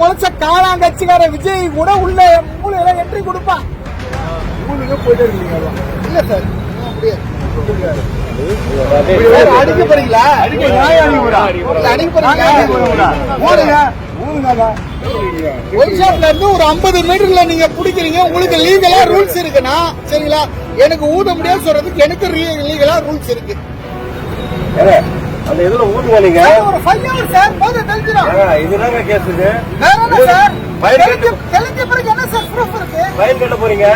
முளைச்ச காளாங்கட்சிக்கார விஜய் கூட உள்ள மூலையில என்ட்ரி கொடுப்பான் போயிட்டே இருக்கீங்க. இல்ல சார் சார், அடிக்க போறீங்களா அடிக்க போறீங்களா இருந்து ஒரு 50 மீட்டர்ல நீங்க பிடிக்கிறீங்க. உங்களுக்கு லீகலா ரூல்ஸ் இருக்குன்னா சரிங்களா? எனக்கு ஊத முடியாது சொல்றதுக்கு எனக்கு லீகலா ரூல்ஸ் இருக்கு. அந்த இதுல சார், ஒரு ஃபைவ் ஹவர் சார் போதும் தெரிஞ்சிடும் ஏங்க, இதுதாங்க கேஸ் இது? வேற என்ன சார்? ஃபைல் தெளிஞ்ச தெளிஞ்ச பிறகு என்ன சார் ப்ரூஃப் இருக்கு? ஃபைன் கட்ட போறீங்க?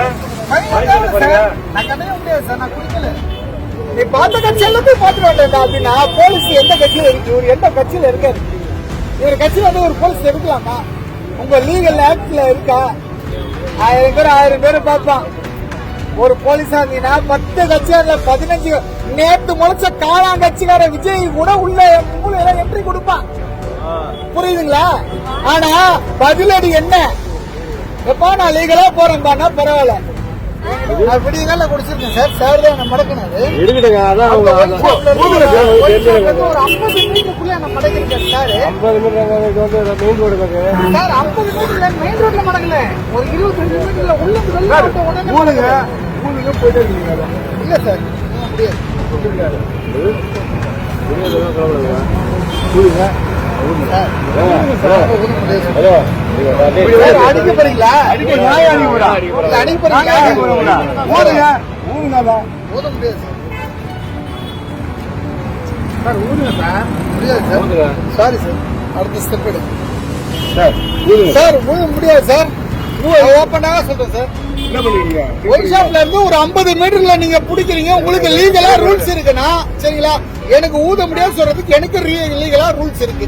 ஃபைல் கட்ட போறீங்க. நான் கட்டவே முடியாது சார் நான் குடிக்கல. நீ பார்த்த கட்சி எல்லாத்தையும் பார்த்துட்டு வந்தேன் அப்படின்னா போலீஸ் எந்த கட்சியில இருக்கு? இவர் எந்த கட்சியில இருக்காரு? இவர் கட்சியில வந்து ஒரு போலீஸ் எடுக்கலாமா? உங்க லீகல் ஆக்ட்ல இருக்கா? ஆயிரம் பேர் ஆயிரம் பேர் பார்ப்பான். ஒரு போலீஸா இருந்தீங்கன்னா பத்து கட்சியார்ல பதினஞ்சு நேத்து முளைச்ச காளாங்கட்சிக்கார விஜய் கூட உள்ள மூலையில என்ட்ரி கொடுப்பான் புரியுதுங்களா? ஆனா பதிலடி என்ன? எப்பா நான் லீகலா போறேன்பானா பரவாயில்ல. நான் விடியகால குடிச்சிருக்கேன் சார். சார் தான் மடக்கினாரு. ஒரு ஐம்பது மீட்டருக்குள்ள என்ன மடக்கிருக்கேன் சார். ஐம்பது மீட்டர் சார் ஐம்பது மீட்டர்ல மெயின் ஒரு இருபத்தஞ்சு மீட்டர்ல உள்ள மடக்குறேன். ஊருக்கு போயிட்டே இருக்கீங்க. இல்ல சார் முடியாது அடிக்க போறீங்களா அடிக்க அடிக்க போறீங்களா போறோம்ல. ஊருங்க. அதான். ஊத முடியாது சார் சார், ஊருங்க சார். முடியாது சார். சாரி சார் அடுத்த ஸ்டெப் எடு சார் சார் முடியாது சார் ஓப்பனாக சொல்றேன் சார். என்ன பண்ணுவீங்க? ஒயின் ஷாப்ல இருந்து ஒரு 50 மீட்டர்ல நீங்க பிடிக்கிறீங்க உங்களுக்கு லீகலா ரூல்ஸ் இருக்குன்னா சரிங்களா? எனக்கு ஊத முடியாது சொல்றதுக்கு எனக்கு லீகலா ரூல்ஸ் இருக்கு.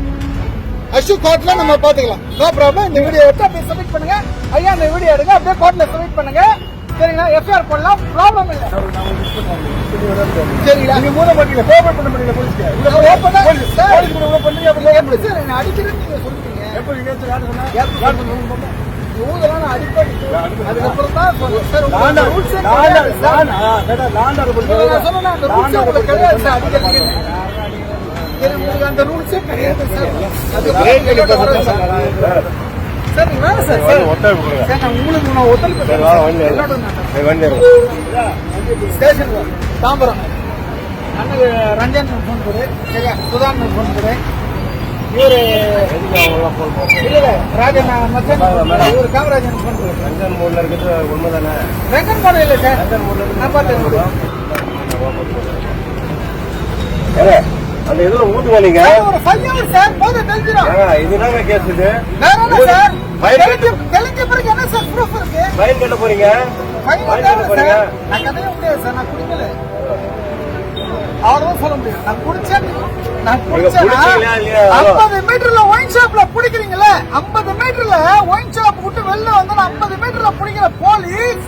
அஷு கோர்ட்ல நம்ம பாத்துக்கலாம் நோ ப்ராப்ளம் இந்த வீடியோ எடுத்து அப்படியே சப்மிட் பண்ணுங்க. ஐயா இந்த வீடியோ எடுங்க. அப்படியே கோர்ட்ல சப்மிட் பண்ணுங்க. சரிங்களா? எஃப்ஐஆர் போடலாம். ப்ராப்ளம் இல்ல. சரிங்களா? நீங்க ஊத மாட்டீங்க, கோஆபரேட் பண்ண மாட்டீங்க போலீஸ்க்கு. open ஆ- சார், போலீஸ் கூட எப்படி என்ன அடிக்கிறேன்னு நீங்க சொல்றீங்க? எப்ப நீங்க ஏத்து யாரு சொன்னா? யாரு சொன்னா? ஊதலாம் அடிப்பேன் அதுக்கப்புறம் தான் ரூல்ஸே கிடையாது சார். நான் சொன்னேன்ல, அந்த லாண்டா உங்களுக்கு. கிடையாது சார். சரி, உங்களுக்கு அந்த கிடையாது சார். அதுக்கப்புறம் சார். நீங்க வேணாம் சார். சார். சார், நான் நான் ஒத்துழைப்பு எல்லாரும் ஸ்டேஷன். தாம்பரம். அண்ணனுக்கு ரஞ்சன் ஃபோன் கொடு சரியா? சுதான் ஃபோன் இவரு ராஜன் இவரு காமராஜன் ரஞ்சன் மூடில் இருக்கிறது உண்மைதானே? ரங்கன் போட இல்லை சார். ரஞ்சன் மூடில் நான் பார்த்தேன் அந்த இதுல சார், ஒரு ஃபைவ் சார் போதும் தெரிஞ்சிடும் கேஸ் இது. என்ன சார்? தெளிஞ்ச தெளிஞ்ச பிறகு என்ன சார் ப்ரூஃப் இருக்கு? ஃபைன் கட்ட போறீங்க? ஃபைன் கட்ட போறீங்க? சார் நான் கதைய முடியாது சார் நான் குடிக்கல. அவ்வளவுதான் சொல்ல முடியும் நான் குடிச்சேன். ஐம்பது மீட்டர்ல ஒயின் ஷாப்ல பிடிக்கிறீங்களே ஐம்பது மீட்டர்ல ஒயின் ஷாப் விட்டு வெளில வந்து ஐம்பது மீட்டர்ல பிடிக்கிற போலீஸ்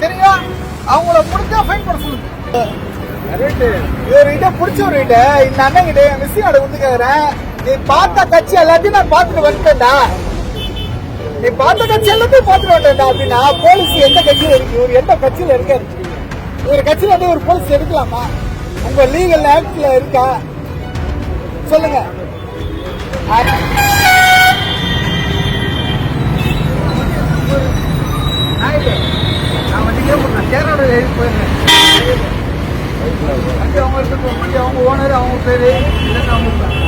சரிங்களா அவங்கள பிடிச்சா ஃபைன் போட சொல்லுங்க. இவர்கிட்ட பிடிச்சவர்கிட்ட இந்த அண்ணன் கிட்ட மிஸ்ஸிங் ஆட வந்து கேக்குறேன். நீ பார்த்த கட்சி எல்லாத்தையும் நான் பார்த்துட்டு வந்துட்டேன்டா. நீ பார்த்த கட்சி எல்லாத்தையும் பார்த்துட்டு வந்துட்டேன்டா அப்படின்னா போலீஸ் எந்த கட்சியில இருக்கு? இவர் எந்த கட்சியில இருக்காரு? இவர் கட்சியில வந்து ஒரு போலீஸ் எடுக்கலாமா? உங்க லீகல் ஆக்ட்ல இருக்கா? சொல்லுங்க. அவங்க ஓனர் வண்டி அவங்க ஓனர் அவங்க